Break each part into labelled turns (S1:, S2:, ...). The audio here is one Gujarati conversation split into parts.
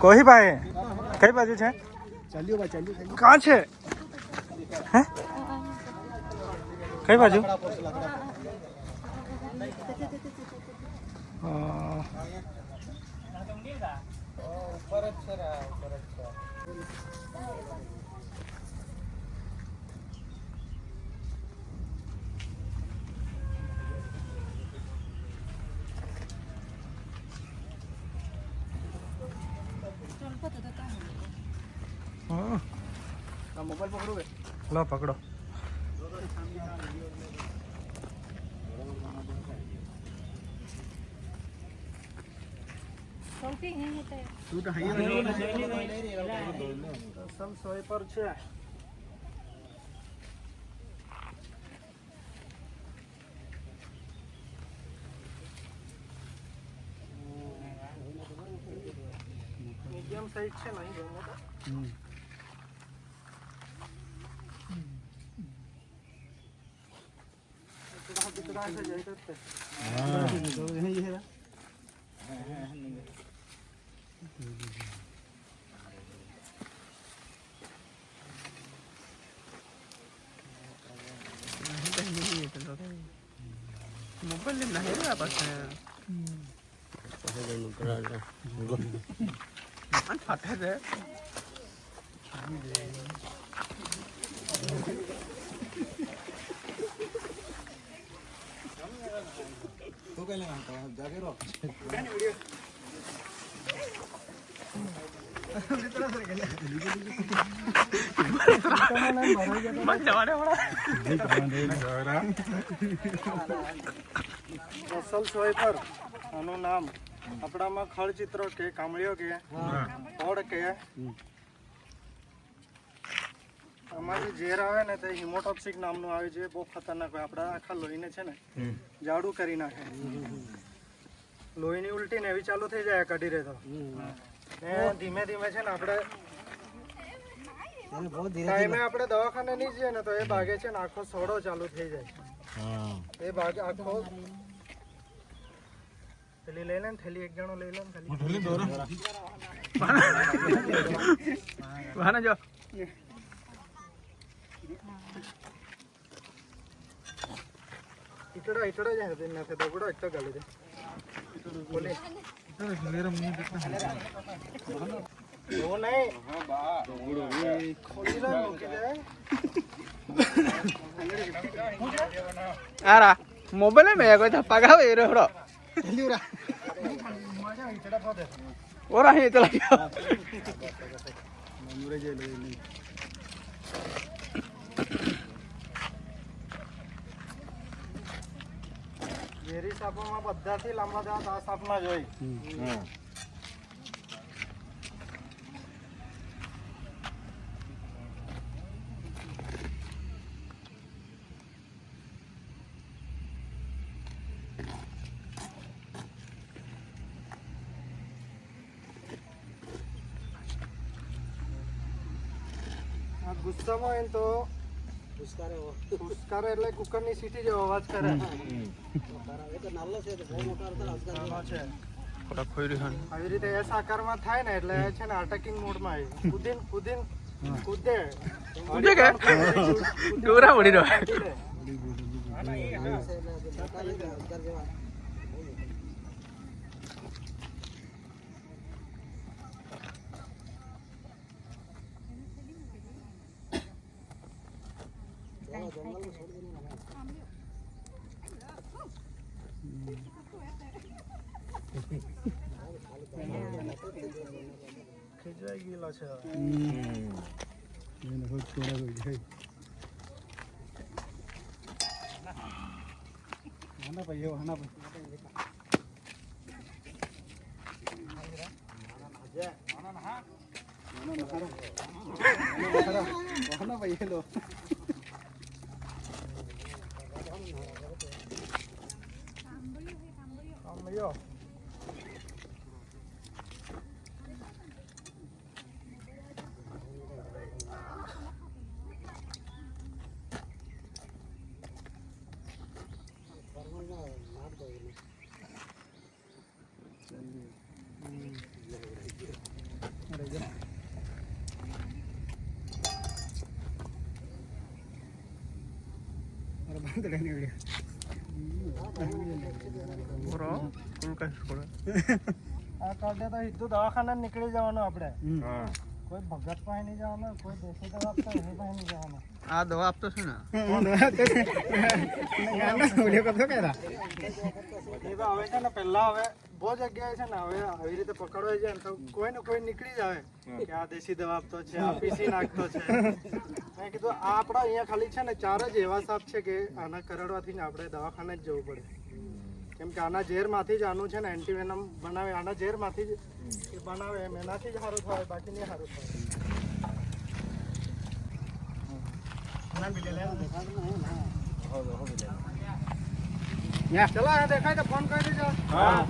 S1: કોઈ ભાઈ કઈ બાજુ છે?
S2: ચાલ્યું બા ચાલ્યું
S1: કાં છે? હે? કઈ બાજુ? અ, હમ.
S2: મોબાઈલ પકડો તું. તો
S1: હૈયા પર છે. મીડિયમ સાઈઝ છે નહીં
S2: અહીં છે
S3: મોબાઈલ લઈને હેરા પાછા આન ફાટે છે જવાડે વાળા
S1: અસલ સોય પર આનું નામ આપણામાં ખળચિત્રો કે કામળીઓ કે ફળ કે જે ઝેર આવે ને તે હિમોટોક્સિક નામનું આવે છે બહુ ખતરનાક હોય આપણા આખા લોહીને છે ને જાડું કરી નાખે લોહીની ઉલટી ને એવી ચાલુ થઈ જાય કઢી રહે તો ને ધીમે ધીમે છે ને આપણે ટાઈમે આપણે દવાખાને નહીં જઈએ ને તો એ ભાગે છે ને આખો સોડો ચાલુ થઈ જાય એ ભાગે આખો પેલી લઈ લે ને થેલી એક જણો લઈ લે ને
S3: થેલી જો ఇట్లా ఇట్లా చేసేది నా
S1: పెద్ద కూడా ఇట్లా కలదు
S3: ఆరా మొబైల్ మేకో చెప్పగా
S2: వేరే ఎవడో ఓరా ఇట్లా
S1: ઝેરી સાપોમાં બધાથી લાંબા દાંત આ સાપના જ હોય આ ગુસ્સામાં હોય ને તો એટલે કુકરની સીટી જેવો અવાજ કરે. છે
S3: થોડા ખોઈ રહ્યો
S1: આવી રીતે એસ આકારમાં થાય ને એટલે છે ને અટેકિંગ મોડમાં આવી. કુદીન કુદીન કૂદે.
S3: કૂદે કે? ડોરા ઉડી રહ્યો
S1: કૂદે. ખીજવાઈ ગયેલો છે હવે.
S2: એને હોય થોડા હોય જાય હાના ભાઈ એવો હાના ભાઈ હાના ભાઈ એલો
S1: આ કાઢે તો સીધું દવાખાને નીકળી જવાનું આપણે. કોઈ ભગત પાસે નહીં જવાનું કોઈ દેશી દવા આપતો એની પાસે નહીં જવાનું.
S3: આ દવા આપતો ને.
S1: છે ને પહેલા હવે બહુ જગ્યાએ છે ને હવે આવી રીતે પકડવાય છે ને તો કોઈ ને કોઈ નીકળી જ આવે કે આ દેશી દવા આપતો છે આ પીસી નાખતો છે. મેં કીધું આ આપણા અહીંયા ખાલી છે ને ચાર જ એવા સાપ છે કે આના કરડવાથી ને આપણે દવાખાને જ જવું પડે. કેમ કે આના ઝેરમાંથી જ આનું છે ને એન્ટીવેનમ બનાવે આના ઝેરમાંથી જ એ બનાવે એમ એનાથી જ સારું થાય બાકી નહીં સારું થાય. ચલો દેખાય તો ફોન કરી દેજો.
S2: હા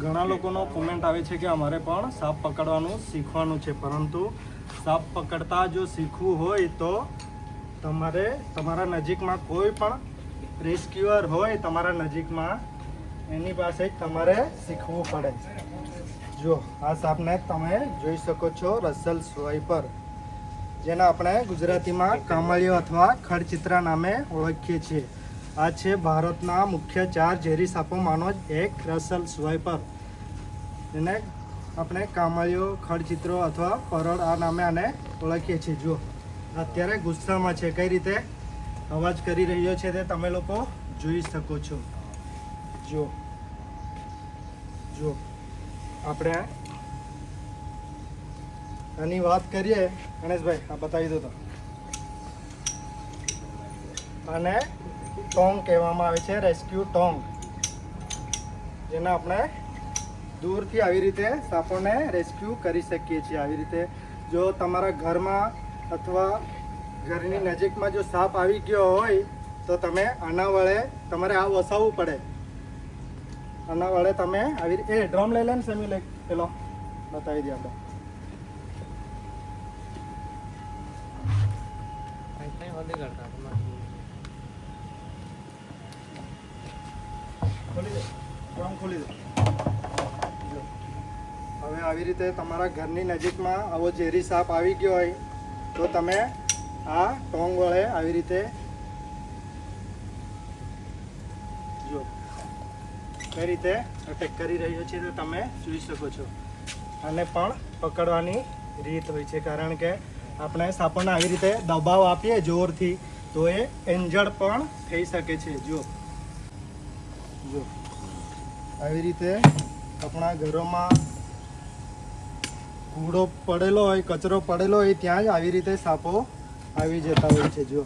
S1: ઘણા લોકોનો કોમેન્ટ આવે છે કે અમારે પણ સાપ પકડવાનું શીખવાનું છે. પરંતુ સાપ પકડતા જો શીખવું હોય તો તમારે તમારા નજીકમાં કોઈ પણ રેસ્ક્યુઅર હોય તમારા નજીકમાં એની પાસે તમારે શીખવું પડે જો, આ સાપને તમે જોઈ શકો છો રસલ સ્વાઈપર, જેને આપણે ગુજરાતીમાં કામળિયો અથવા ખડચિત્રા નામે ઓળખીએ છીએ. આ છે ભારતના મુખ્ય ચાર ઝેરી સાપોમાંનો જ એક રસલ સ્વાઈપર. એને આપણે કામળિયો ખડચિત્રો અથવા પરળ આ નામે આને ઓળખીએ છીએ. જુઓ, અત્યારે ગુસ્સામાં છે. કઈ રીતે અવાજ કરી રહ્યો છે તે તમે લોકો જોઈ શકો છો. જો જો આપણે આની વાત કરીએ. ગણેશભાઈ, આ બતાવી દો તો. આને ટોંગ કહેવામાં આવે છે. રેસ્ક્યુ ટોંગ, જેને આપણે દૂરથી આવી રીતે સાપોને રેસ્ક્યુ કરી શકીએ છીએ આવી રીતે. જો તમારા ઘરમાં અથવા ઘરની નજીકમાં જો સાપ આવી ગયો હોય, તો તમે આના વડે તમારે આ વસાવવું પડે. આના વડે તમે આવી એ, ડ્રમ લઈ લે ને સેમી લઈ પેલો, બતાવી દઈએ આપણે. ખોલી દે, ડ્રમ ખોલી દે. હવે આવી રીતે તમારા ઘરની નજીકમાં આવો ઝેરી સાપ આવી ગયો હોય, તો તમે આ ટોંગ વડે આવી રીતે જો કઈ રીતે અટેક કરી રહ્યો છે તો તમે જોઈ શકો છો. અને પણ પકડવાની રીત હોય છે, કારણ કે આપણે સાપોને આવી રીતે દબાવ આપીએ જોરથી, તો એ એન્જર્ડ પણ થઈ શકે છે. જો જો આવી રીતે આપણા ઘરોમાં કૂડો પડેલો હોય, કચરો પડેલો હોય, ત્યાં જ આવી રીતે સાપો આવી જતા હોય છે જો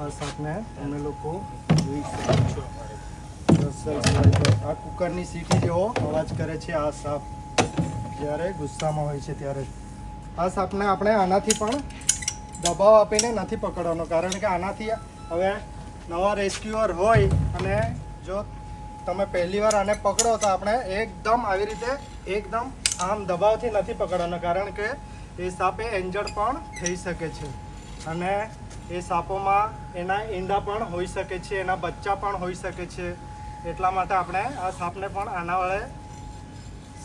S1: આ સાપને તમે લોકો જોઈ શકો છો આ કુકરની સીટી જેવો અવાજ કરે છે આ સાપ. જ્યારે ગુસ્સામાં હોય છે ત્યારે. આ સાપને આપણે આનાથી પણ દબાવ આપીને નથી પકડવાનો, કારણ કે આનાથી હવે નવા રેસ્ક્યુઅર હોય અને જો તમે પહેલી વાર આને પકડો તો આપણે એકદમ આવી રીતે એકદમ આમ દબાવથી નથી પકડવાનો, કારણ કે એ સાપે એન્જર પણ થઈ શકે છે. અને એ સાપોમાં એના ઈંડા પણ હોઈ શકે છે, એના બચ્ચા પણ હોઈ શકે છે. એટલા માટે આપણે આ સાપને પણ આના વડે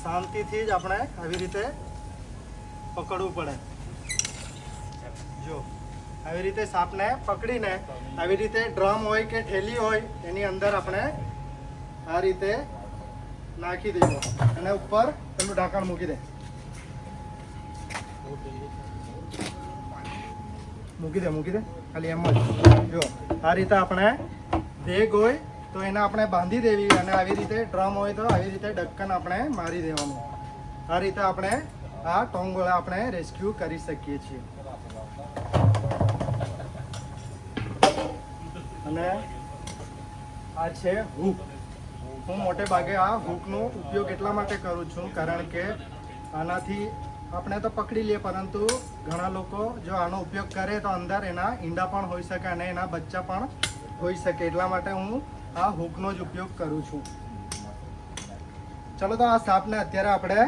S1: શાંતિથી જ આપણે આવી રીતે પકડવું પડે. જો, આવી રીતે સાપને પકડીને આવી રીતે ડ્રમ હોય કે ઠેલી હોય, એની અંદર આપણે આ રીતે નાખી દેજો. અને ઉપર પેલું ઢાંકણ મૂકી દે. મૂકી દે મૂકી દે. ખાલી એમ જ. જો, આ રીતે આપણે ભેગ હોય તો એને આપણે બાંધી દેવી અને આવી રીતે ડ્રમ હોય તો આવી રીતે ડક્કન આપણે મારી દેવાનું. આ રીતે આપણે આ ટોંગ વડે આપણે રેસ્ક્યુ કરી શકીએ છીએ. અને આ છે હૂક. હું મોટે ભાગે આ હૂકનો ઉપયોગ એટલા માટે કરું છું, કારણ કે આનાથી આપણે તો પકડી લઈએ, પરંતુ ઘણા લોકો જો આનો ઉપયોગ કરે તો અંદર એના ઈંડા પણ હોઈ શકે અને એના બચ્ચા પણ હોઈ શકે. એટલા માટે હું આ હૂકનો જ ઉપયોગ કરું છું. ચલો તો આ સાપને અત્યારે આપણે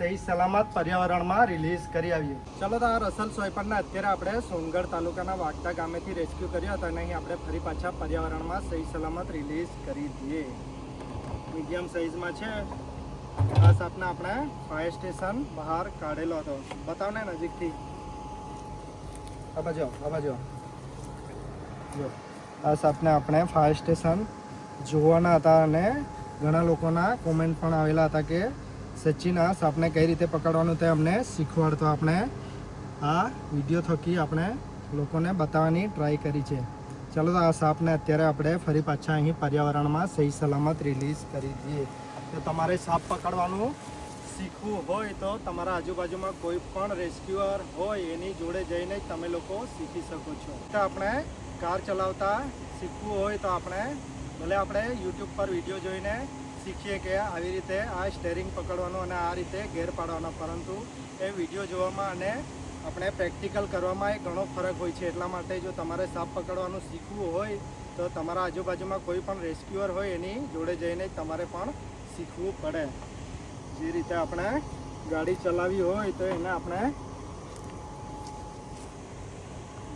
S1: સહી સલામત પર્યાવરણમાં રિલીઝ કરી આવીએ. ચલો તો આ રસલ સોયપરને અત્યારે આપણે સોનગઢ તાલુકાના વાગતા ગામેથી રેસ્ક્યુ કર્યો હતો અને અહીં આપણે ફરી પાછા પર્યાવરણમાં સહી સલામત રિલીઝ કરી દઈએ. મીડિયમ સાઇઝમાં છે. આ સાપને આપણે ફાયર સ્ટેશન બહાર કાઢેલો હતો. બતાવ ને નજીકથી. આ બાજુ આવો, આ બાજુ જો આ સાપને આપણે ફાયર સ્ટેશન જોવાના હતા અને ઘણા લોકોના કોમેન્ટ પણ આવેલા હતા કે સચિન આ સાપને કઈ રીતે પકડવાનું તે અમને શીખવાડતો. આપણે આ વીડિયો થકી આપણે લોકોને બતાવવાની ટ્રાય કરી છે. ચાલો તો આ સાપને અત્યારે આપણે ફરી પાછા અહીં પર્યાવરણમાં સહી સલામત રિલીઝ કરી દઈએ. તો તમારે સાપ પકડવાનું શીખવું હોય તો તમારા આજુબાજુમાં કોઈ પણ રેસ્ક્યુઅર હોય એની જોડે જઈને તમે લોકો શીખી શકો છો. તો આપણે કાર ચલાવતા શીખવું હોય તો આપણે ભલે આપણે યુટ્યુબ પર વીડિયો જોઈને શીખીએ કે આવી રીતે આ સ્ટેરિંગ પકડવાનું અને આ રીતે ગેર પાડવાનો, પરંતુ એ વીડિયો જોવામાં અને આપણે પ્રેક્ટિકલ કરવામાં એ ઘણો ફરક હોય છે. એટલા માટે જો તમારે સાપ પકડવાનું શીખવું હોય, તો તમારા આજુબાજુમાં કોઈ પણ રેસ્ક્યુઅર હોય એની જોડે જઈને તમારે પણ શીખવું પડે. જે રીતે આપણે ગાડી ચલાવી હોય, તો એને આપણે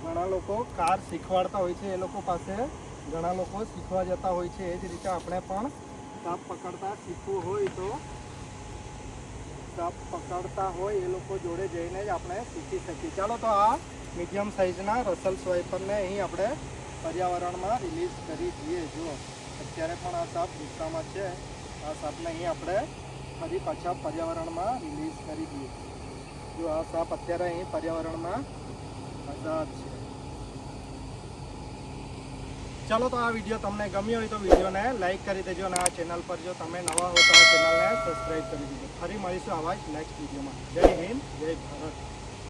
S1: ઘણા લોકો કાર શીખવાડતા હોય છે. એ લોકો પાસે ઘણા લોકો શીખવા જતા હોય છે. એ જ રીતે આપણે પણ સાપ પકડતા શીખવું હોય તો સાપ પકડતા હોય એ લોકો જોડે જઈને જ આપણે શીખી શકીએ. ચાલો તો આ મીડિયમ સાઇઝના રસલ સ્વાઈપરને અહીં આપણે પર્યાવરણમાં રિલીઝ કરી દઈએ. જો અત્યારે પણ આ સાપ ગુસ્સામાં છે. આ સાપને અહીં આપણે ફરી પાછા પર્યાવરણમાં રિલીઝ કરી દઈએ. જો આ સાપ અત્યારે અહીં પર્યાવરણમાં આઝાદ છે. ચાલો તો આ વીડિયો તમને ગમ્યો હોય તો વિડીયોને લાઇક કરી દેજો અને આ ચેનલ પર જો તમે નવા હો તો આ ચેનલને સબસ્ક્રાઈબ કરી દેજો. ફરી મળીશું આવા જ નેક્સ્ટ વિડીયોમાં. જય હિન્દ, જય ભારત.